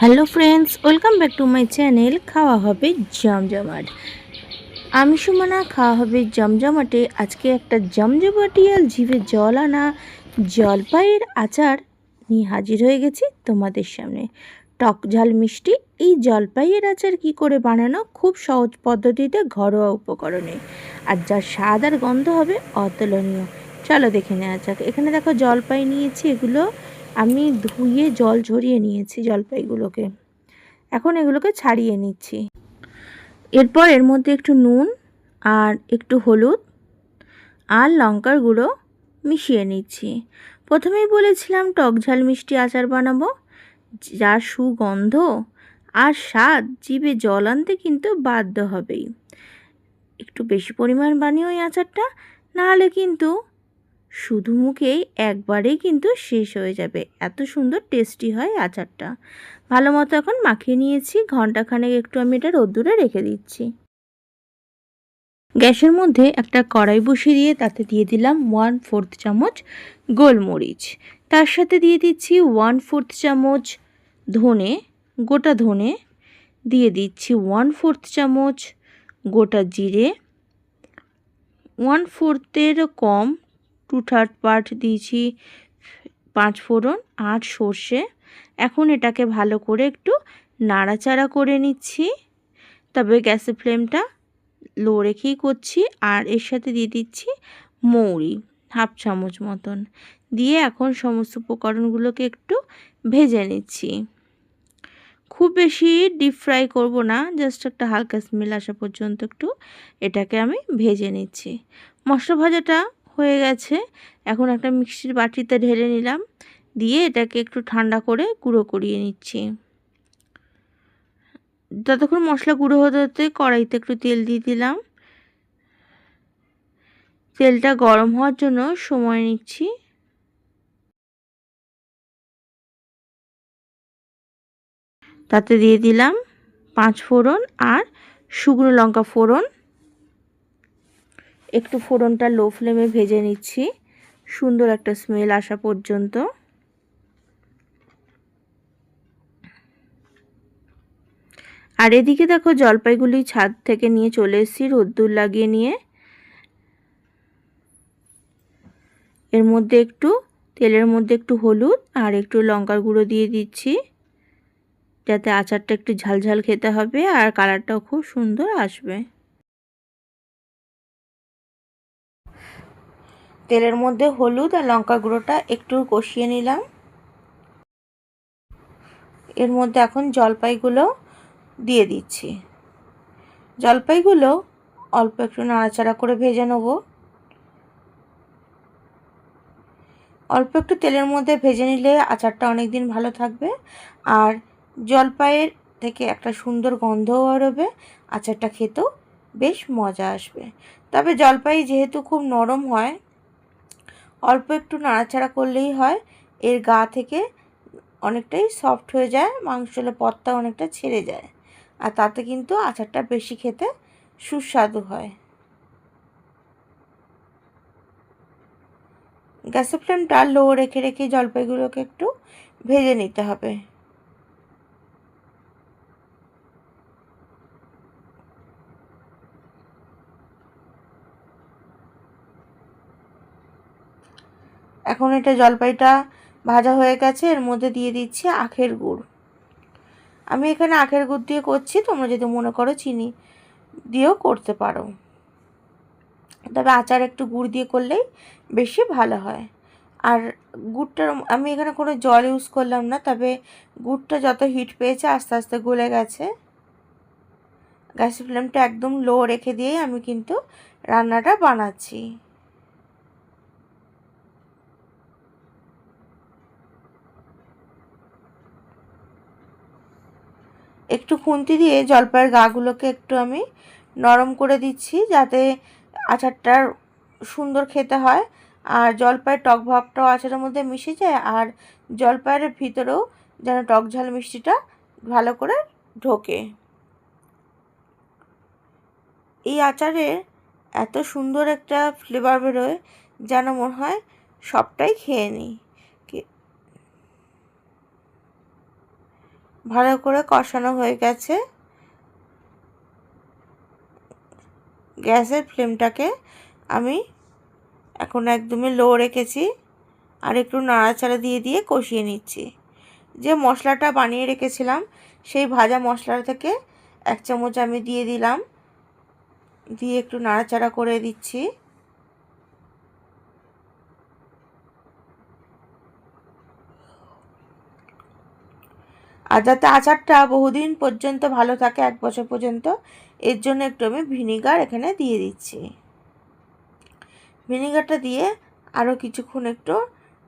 Hello friends welcome back to my channel খাওয়া হবে জমজমাট। আমি সুমনা, খাওয়া হবে জমজমাটে। আজকে একটা জমজমাটিয়াল জিভে জল আনা জলপাইয়ের আচার নিয়ে হাজির হয়ে গেছি তোমাদের সামনে। টক ঝাল মিষ্টি, এই জলপাইয়ের আচার কি করে বানানো? খুব সহজ পদ্ধতিতে ঘরোয়া উপকরণে। আর যার স্বাদ আর গন্ধ হবে অতুলনীয়। চলো দেখে নেওয়া যাক। এখানে দেখো জলপাই নিয়েছি, এগুলো আমি ধুয়ে জল ঝরিয়ে নিয়েছি জলপাইগুলোকে। এখন এগুলোকে ছাড়িয়ে নিচ্ছি। এরপর এর মধ্যে একটু নুন আর একটু হলুদ আর লঙ্কার গুঁড়ো মিশিয়ে নিচ্ছি। প্রথমেই বলেছিলাম টক ঝাল মিষ্টি আচার বানাবো। যার সুগন্ধ আর স্বাদ জিভে জল আনতে কিন্তু বাধ্য হবেই। একটু বেশি পরিমাণ বানিয়ে ওই আচারটা, নাহলে কিন্তু শুধু মুখেই, একবারেই কিন্তু শেষ হয়ে যাবে। এত সুন্দর টেস্টি হয় আচারটা। ভালো মতো এখন মাখিয়ে নিয়েছি। ঘন্টাখানেক একটু আমি এটা রোদ্দুরে রেখে দিচ্ছি। গ্যাসের মধ্যে একটা কড়াই বসিয়ে দিয়ে তাতে দিয়ে দিলাম ওয়ান ফোর্থ চামচ গোলমরিচ। তার সাথে দিয়ে দিচ্ছি ওয়ান ফোর্থ চামচ ধনে, গোটা ধনে। দিয়ে দিচ্ছি ওয়ান ফোর্থ চামচ গোটা জিরে। ওয়ান ফোর্থেরও কম টু থার্ড পার্ট দিয়েছি, পাঁচ ফোড়ন আর সর্ষে। এখন এটাকে ভালো করে একটু নাড়াচাড়া করে নিচ্ছি। তবে গ্যাসের ফ্লেমটা লো রেখেই করছি আর এর সাথে দিয়ে দিচ্ছি মৌরি, হাফ চামচ মতন। দিয়ে এখন সমস্ত উপকরণগুলোকে একটু ভেজে নিচ্ছি। খুব বেশি ডিপ ফ্রাই করব না জাস্ট একটা হালকা স্মেল আসা পর্যন্ত একটু এটাকে আমি ভেজে নিচ্ছি। মশলা ভাজাটা হয়ে গেছে। এখন একটা মিক্সির বাটিতে ঢেলে নিলাম। দিয়ে এটাকে একটু ঠান্ডা করে গুঁড়ো করিয়ে নিচ্ছি। যতক্ষণ মশলা গুঁড়ো হতে হতে কড়াইতে একটু তেল দিয়ে দিলাম। তেলটা গরম হওয়ার জন্য সময় নিচ্ছি। তাতে দিয়ে দিলাম পাঁচ ফোড়ন আর শুকনো লঙ্কা ফোড়ন। একটু ফোড়নটা লো ফ্লেমে ভেজে নিচ্ছি। সুন্দর একটা স্মেল আসা পর্যন্ত। আর এদিকে দেখো জলপাইগুলি ছাদ থেকে নিয়ে চলে এসেছি, রোদ্দুর লাগিয়ে নিয়ে। এর মধ্যে একটু, তেলের মধ্যে একটু হলুদ আর একটু লঙ্কার গুঁড়ো দিয়ে দিচ্ছি। যাতে আচারটা একটু ঝালঝাল খেতে হবে আর কালারটাও খুব সুন্দর আসবে। তেলের মধ্যে হলুদ আর লঙ্কা গুঁড়োটা একটু কষিয়ে নিলাম। এর মধ্যে এখন জলপাইগুলো দিয়ে দিচ্ছি। জলপাইগুলো অল্প একটু নাড়াচাড়া করে ভেজে নেব। অল্প একটু তেলের মধ্যে ভেজে নিলে আচারটা অনেক দিন ভালো থাকবে আর জলপাইয়ের থেকে একটা সুন্দর গন্ধও বেরোবে, আচারটা খেতেও বেশ মজা আসবে। তবে জলপাই যেহেতু খুব নরম হয় অল্প একটু নাড়াচাড়া করলেই হয়। এর গা থেকে অনেকটাই সফট হয়ে যায় মাংস হলে পথটা অনেকটা ছেড়ে যায়। আর তাতে কিন্তু আচারটা বেশি খেতে সুস্বাদু হয়। গ্যাসের ফ্লেমটা লো রেখে রেখে জলপাইগুলোকে একটু ভেজে নিতে হবে। এখন এটা জলপাইটা ভাজা হয়ে গেছে, এর মধ্যে দিয়ে দিচ্ছি আখের গুড়। আমি এখানে আখের গুড় দিয়ে করছি, তোমরা যদি মনে করো চিনি দিয়েও করতে পারো। তবে আচার একটু গুড় দিয়ে করলেই বেশি ভালো হয়। আর গুড়টার আমি এখানে কোনো জল ইউজ করলাম না, তবে গুড়টা যত হিট পেয়েছে আস্তে আস্তে গলে গেছে। গ্যাসের ফ্লেমটা একদম লো রেখে দিয়েই আমি কিন্তু রান্নাটা বানাচ্ছি। একটু খুন্তি দিয়ে জলপাইয়ের গাগুলোকে একটু আমি নরম করে দিচ্ছি যাতে আচারটার সুন্দর খেতে হয়। আর জলপাইয়ের টক ভাবটাও আচারের মধ্যে মিশে যায় আর জলপাইয়ের ভিতরেও যেন টক ঝাল মিষ্টিটা ভালো করে ঢোকে। এই আচারে এত সুন্দর একটা ফ্লেভার বেরোয় যেন মনে হয় সবটাই খেয়ে নিই। ভালো করে কষানো হয়ে গেছে। গ্যাসের ফ্লেমটাকে আমি এখন একদমই লো রেখেছি আর একটু নাড়াচাড়া দিয়ে দিয়ে কষিয়ে নিচ্ছি। যে মশলাটা বানিয়ে রেখেছিলাম, সেই ভাজা মশলা থেকে এক চামচ আমি দিয়ে দিলাম। দিয়ে একটু নাড়াচাড়া করে দিচ্ছি। আর যাতে আচারটা বহুদিন পর্যন্ত ভালো থাকে, এক বছর পর্যন্ত, এর জন্য একটু আমি ভিনিগার এখানে দিয়ে দিচ্ছি। ভিনিগারটা দিয়ে আরও কিছুক্ষণ একটু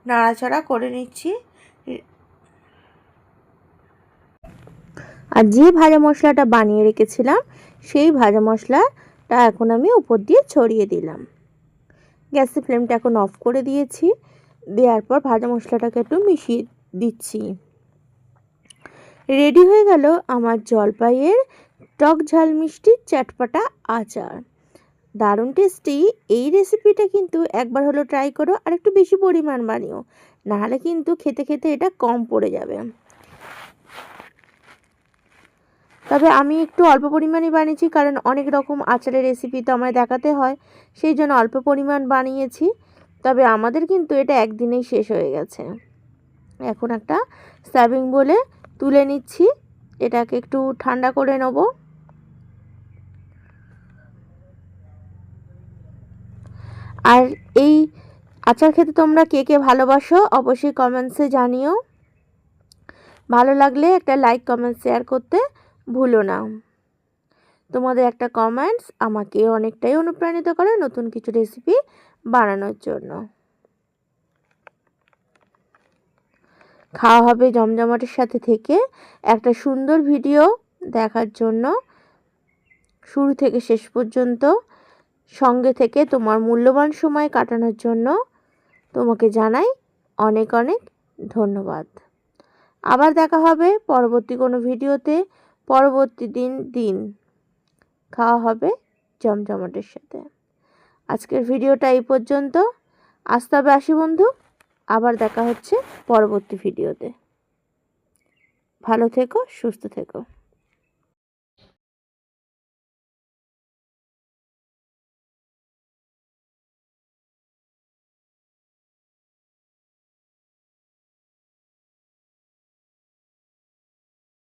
নাড়াচাড়া করে নিচ্ছি। আর যে ভাজা মশলাটা বানিয়ে রেখেছিলাম, সেই ভাজা মশলাটা এখন আমি উপর দিয়ে ছড়িয়ে দিলাম। গ্যাসের ফ্লেমটা এখন অফ করে দিয়েছি। দেওয়ার পর ভাজা মশলাটাকে একটু মিশিয়ে দিচ্ছি। রেডি হয়ে গেল আমার জলপাইয়ের টক ঝাল মিষ্টি চটপাটা আচার। দারুণ টেস্টি এই রেসিপিটা কিন্তু একবার হলো ট্রাই করো আর একটু বেশি পরিমাণ বানিও। নাহলে কিন্তু খেতে খেতে এটা কম পড়ে যাবে। তবে আমি একটু অল্প পরিমাণে বানিয়েছি কারণ অনেক রকম আচারের রেসিপি তো আমায় দেখাতে হয়, সেই জন্য অল্প পরিমাণ বানিয়েছি। তবে আমাদের কিন্তু এটা একদিনেই শেষ হয়ে গেছে। এখন একটা সার্ভিং বলে তুলে নিচ্ছি। এটাকে একটু ঠান্ডা করে নেব। আর এই আচার খেতে তোমরা কে কে ভালোবাসো অবশ্যই কমেন্টসে জানিও। ভালো লাগলে একটা লাইক, কমেন্ট, শেয়ার করতে ভুলো না। তোমাদের একটা কমেন্টস আমাকে অনেকটাই অনুপ্রাণিত করে নতুন কিছু রেসিপি বানানোর জন্য। খাওয়া হবে জমজমাটের সাথে থেকে। একটা সুন্দর ভিডিও দেখার জন্য শুরু থেকে শেষ পর্যন্ত সঙ্গে থেকে তোমার মূল্যবান সময় কাটানোর জন্য তোমাকে জানাই অনেক অনেক ধন্যবাদ। আবার দেখা হবে পরবর্তী কোনো ভিডিওতে। পরবর্তী দিন দিন খাওয়া হবে জমজমাটের সাথে। আজকের ভিডিওটা এই পর্যন্ত। আসতে হবে আসি বন্ধু। আবার দেখা হচ্ছে পরবর্তী ভিডিওতে। ভালো থেকো সুস্থ থেকো।